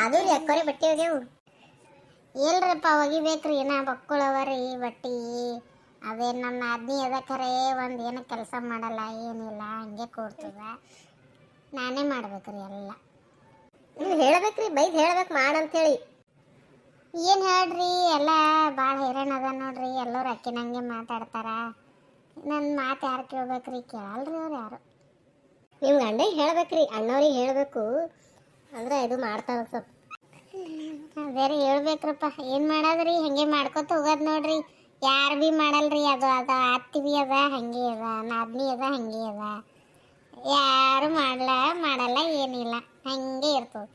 ಅದು ರೀ ಅಕ್ಕರಿ ಬಟ್ಟೆ ಒಗ್ಯಾವು. ಇಲ್ರಿಪ್ಪ, ಒಗಿಬೇಕ್ರಿ. ಏನ ಬಕ್ಕುಳವರಿ ಬಟ್ಟಿ. ಅದೇ ನಮ್ಮ ಅದ್ನಿ ಅದ ಖರೆ, ಒಂದು ಏನು ಕೆಲಸ ಮಾಡಲ್ಲ, ಏನಿಲ್ಲ, ಹಂಗೆ ಕೂಡ್ತದ ನಾನೇ ಮಾಡ್ಬೇಕ್ರಿ ಎಲ್ಲ. ನೀವು ಹೇಳ್ಬೇಕ್ರಿ, ಬೈದ್ ಹೇಳ್ಬೇಕು ಮಾಡಂತೇಳಿ ಏನು ಹೇಳ್ರಿ? ಎಲ್ಲ ಭಾಳ ಹೈರಾಣ ಅದ ನೋಡ್ರಿ. ಎಲ್ಲರೂ ಅಕ್ಕಿನಂಗೆ ಮಾತಾಡ್ತಾರ. ನನ್ನ ಮಾತು ಯಾರು ಕೇಳ್ಬೇಕ್ರಿ? ಕೇಳಲ್ರಿ ಅವ್ರು ಯಾರು. ನಿಮ್ಮ ಗಂಡಿಗೆ ಹೇಳ್ಬೇಕ್ರಿ, ಅಣ್ಣವ್ರಿಗೆ ಹೇಳ್ಬೇಕು. ಅಂದ್ರೆ ಇದು ಮಾಡ್ತಾರ ಸ್ವಲ್ಪ. ಬೇರೆ ಹೇಳ್ಬೇಕ್ರಪ್ಪ. ಏನು ಮಾಡೋದ್ರಿ? ಹಂಗೆ ಮಾಡ್ಕೊತ ಹೋಗೋದು ನೋಡ್ರಿ. ಯಾರು ಭೀ ಮಾಡಲ್ರಿ ಅದು. ಅದ ಅತ್ತಿ ಭೀ ಅದ, ಹಂಗೆ ಅದ. ನಾದ್ನಿ ಅದ, ಹಂಗೆ ಅದ. ಯಾರು ಮಾಡಲ್ಲ ಮಾಡಲ್ಲ, ಏನಿಲ್ಲ. ಹಂಗೆ ಇರ್ತದ.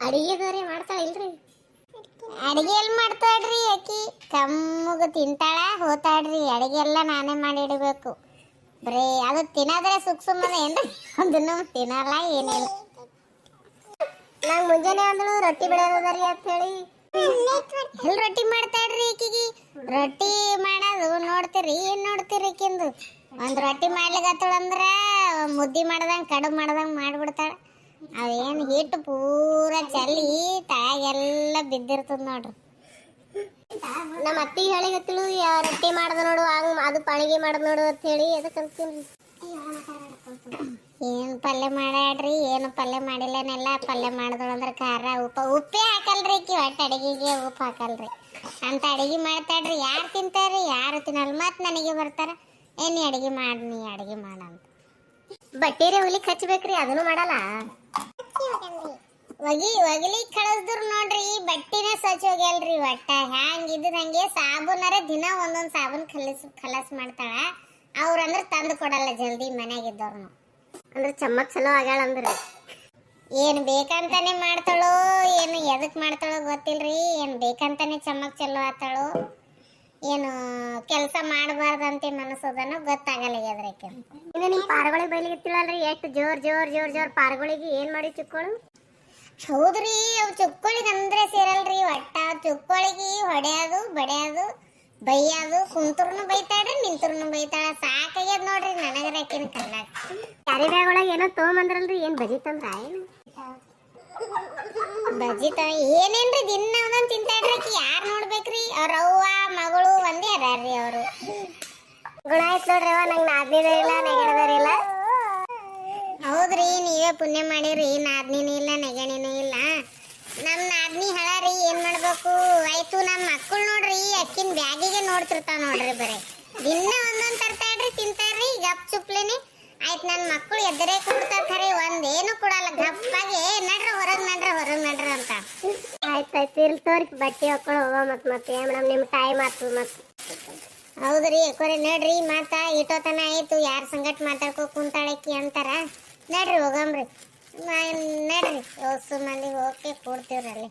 ಅಡಿಗೆದವ್ರಿ ಮಾಡ್ತಾಳೆ ಇಲ್ರಿ? ಅಡಿಗೆ ಎಲ್ಲಿ ಮಾಡ್ತಾಳ್ರಿ ಆಕಿ ಕಮ್ಮಗ ತಿಂತಾಳ, ಹೋತಾಳ್ರಿ. ಅಡಿಗೆ ಎಲ್ಲ ನಾನೇ ಮಾಡಿಡಬೇಕು. ಬರೀ, ಅದು ತಿನ್ನೋದ್ರೆ ಸುಖ ಸುಮ್ಮನೆ ಏನ್ರಿ? ಅದನ್ನು ತಿನ್ನಲ್ಲ ಏನಿಲ್ಲ. ನಂಗೆ ಮುಂಜಾನೆ ಅಂದಳು ರೊಟ್ಟಿ ಬೆಳೆಯೋದರಿ ಅಂತ ಹೇಳಿ. ಎಲ್ಲಿ ರೊಟ್ಟಿ ಮಾಡ್ತಾಳ್ರಿ ಆಕಿಗೆ ರೊಟ್ಟಿ ಮಾಡೋದು ನೋಡ್ತೀರಿ, ಏನ್ ನೋಡ್ತೀರಿ ಈಕಿಂದು? ಒಂದ್ ರೊಟ್ಟಿ ಮಾಡ್ಲಿಕ್ಕತ್ತಳಂದ್ರ ಮುದ್ದಿ ಮಾಡ್ದಂಗ, ಕಡುಬು ಮಾಡ್ದಂಗ ಮಾಡ್ಬಿಡ್ತಾಳ. ಅದೇನ್ ಹಿಟ್ಟು ಪೂರ ಚಲ್ಲಿ ತಾಯಾಗೆಲ್ಲ ಬಿದ್ದಿರ್ತದ ನೋಡ್ರಿ. ನಮ್ಮ ಅತ್ತಿ ಹೇಳಿಗತ್ತಿಳು ರೊಟ್ಟಿ ಮಾಡ್ದ ನೋಡು, ಹಂಗ್ ಅದು ಪಾಣಿಗೆ ಮಾಡ್ದ ನೋಡು ಅಂತ ಹೇಳಿ ಅದಕ್ಕೆ ಅಂತೀನಿ ಏನ್ ಪಲ್ಯ ಮಾಡ್ಯಾಡ್ರಿ ಏನು ಪಲ್ಯ ಮಾಡಿಲ್ಲನೆಲ್ಲ ಪಲ್ಯ ಅಂದ್ರೆ ಖಾರ ಉಪ್ಪ ಉಪ್ಪೇ ಹಾಕಲ್ರಿ ಈಕಿ ಒಟ್ಟು ಅಡಿಗೆಗೆ ಉಪ್ಪು ಹಾಕಲ್ರಿ. ಅಂತ ಅಡಿಗೆ ಮಾಡ್ತಾಡ್ರಿ ಯಾರು ತಿಂತಾರ್ರಿ? ಯಾರು ತಿನ್ನಲ್ಲ. ಮತ್ತೆ ನನಗೆ ಬರ್ತಾರ, ಏ, ನೀ ಅಡಿಗೆ ಮಾಡಿ, ನೀ ಅಡಿಗೆ ಮಾಡಂತ ಬಟ್ಟೆರೆ ಹುಲಿ ಹಚ್ಬೇಕ್ರಿ, ಅದನ್ನು ಮಾಡಲ್ಲ. ಒಗಿ, ಒಗಲಿ ಕಳಿಸ್ದ್ರು ನೋಡ್ರಿ ಬಟ್ಟಿನ ಸ್ವಚ್ಛ ಹೋಗ್ಯಲ್ರಿ ಒಟ್ಟ. ಹ್ಯಾಂಗ್ ಇದ್ದದ್ ಹಂಗೆ ಸಾಬೂನರ ದಿನ ಒಂದೊಂದು ಸಾಬೂನ್ ಕಲಸ್ ಕಲಸ್ ಮಾಡ್ತಾಳ. ಅವ್ರಂದ್ರೆ ತಂದು ಕೊಡಲ್ಲ ಜಲ್ದಿ ಮನ್ಯಾಗಿದ್ದವ್ರು ಅಂದ್ರೆ ಚಮ್ಮಕ್ ಚಲೋ ಆಗ್ಯಾಳ ಅಂದ್ರೆ ಏನು ಬೇಕಂತಾನೆ ಮಾಡ್ತಾಳೋ, ಏನು ಎದಕ್ ಮಾಡ್ತಾಳೋ ಗೊತ್ತಿಲ್ರಿ. ಏನು ಬೇಕಂತಾನೆ ಚಮ್ಮಕ್ ಚಲೋ ಆತಾಳೋ, ಏನು ಕೆಲಸ ಮಾಡಬಾರ್ದಂತೆ ಮನಸ್ಸದನೋ ಗೊತ್ತಾಗಲ್ಲ ಇನ್ನು ನಿಮ್ ಪಾರ್ಗಳಿಗೆ ಬೈಲಿಗಿತ್ತಿಲ್ಲಲ್ರಿ ಎಷ್ಟು ಜೋರ್ ಜೋರ್ ಜೋರ್ ಜೋರ್ ಪಾರ್ಗಳಿಗೆ ಏನು ಮಾಡಿ ಚಿಕ್ಕೋಳು? ಹೌದ್ರಿ, ಅವು ಚುಕ್ಕೋಳಿಗೆ ಅಂದ್ರೆ ಸೇರಲ್ರಿ, ಒಟ್ಟ ಚುಕ್ಕೋಳಿಗೆ ಹೊಡೆಯೋದು, ಬಡಿಯೋದು, ಬೈಯೋದು, ಕುಂತರ್ನು ಬೈತಾಳ್ರಿ, ನಿಂತರ್ನು ಬೈತಾಳ ಸಾಕಾಗ್ಯದ ನೋಡ್ರಿ ನನಗರ ಕರ್ನಾಟಕ. ಕ್ಯಾರಿ ಒಳಗೆ ಏನೋ ತೊಗೊಂಬಂದ್ರಲ್ರಿ, ಏನ್ ಬಜಿ ತಂದ್ರ ಏನು? ಬಜಿ ತ ಏನೇನ್ರಿ ದಿನ ಒಂದೊಂದು ತಿಂತಾಡ್ರಿ ಯಾರು ನೋಡ್ಬೇಕ್ರಿ? ಅವ್ರ ಅವ್ವ, ಮಗಳು ಒಂದೇ ಅದಾರ್ರಿ ಅವರು. ಗುಣ ಆಯ್ತು ನೋಡ್ರಿ ಅವ ನಂಗೆ ಇಲ್ಲ ಹೌದ್ರಿ, ನೀವೇ ಪುಣ್ಯ ಮಾಡಿರಿ, ನಾದ್ನಿನೂ ಇಲ್ಲ, ನೆಗಣಿನೂ ಇಲ್ಲ. ನಮ್ಮ ನಾದ್ನಿ ಹೇಳಾರಿ, ಏನ್ ಮಾಡ್ಬೇಕು? ಆಯ್ತು ನಮ್ಮ ಮಕ್ಕಳು ನೋಡ್ರಿ, ಅಕ್ಕಿನ ಬ್ಯಾಗಿಗೆ ನೋಡ್ತಿರ್ತಾವ ನೋಡ್ರಿ ಬರೀ. ದಿನ ಒಂದೊಂದ್ ತರ್ತಾಳ್ರಿ ಮಕ್ಕಳು ಕೊಡ್ತಾರ ಖರೆ ಒಂದೇನು ಕೊಡಲ್ಲ ಗಪ್ಪಾಗಿ ನಡ್ರ ಹೊರಗ್ ನಡ್ರ ಹೊರಗ್ ನಡ್ರ ಅಂತ. ಆಯ್ತಾಯ್ತು ಆಯ್ತು ಇರ್ಲಿ ತೋರಿ ಬಟ್ಟೆ ಹಾಕೊಂಡು ಹೋಗೋ ಮತ್ ಮತ್ತೆ ಮೇಡಮ್ ನಿಮ್ ಟೈಮ್ ಆತು ಮತ್ ಹೌದ್ರಿ ಕೊರೆ ನಡ್ರಿ ಮಾತ ಇಟೋತನ ಆಯ್ತು ಯಾರ ಸಂಗಟ್ ಮಾತಾಡ್ಕೋ ಕುಂತಾಳಕ್ಕಿ ಅಂತಾರ? ನಡ್ರಿ ಹೋಗಮ್ರಿ. ನಡ್ರಿ ಓಸು ಮಂದಿ ಹೋಗಿ ಕೂಡ್ತೀವ್ರಿ ಅಲ್ಲಿ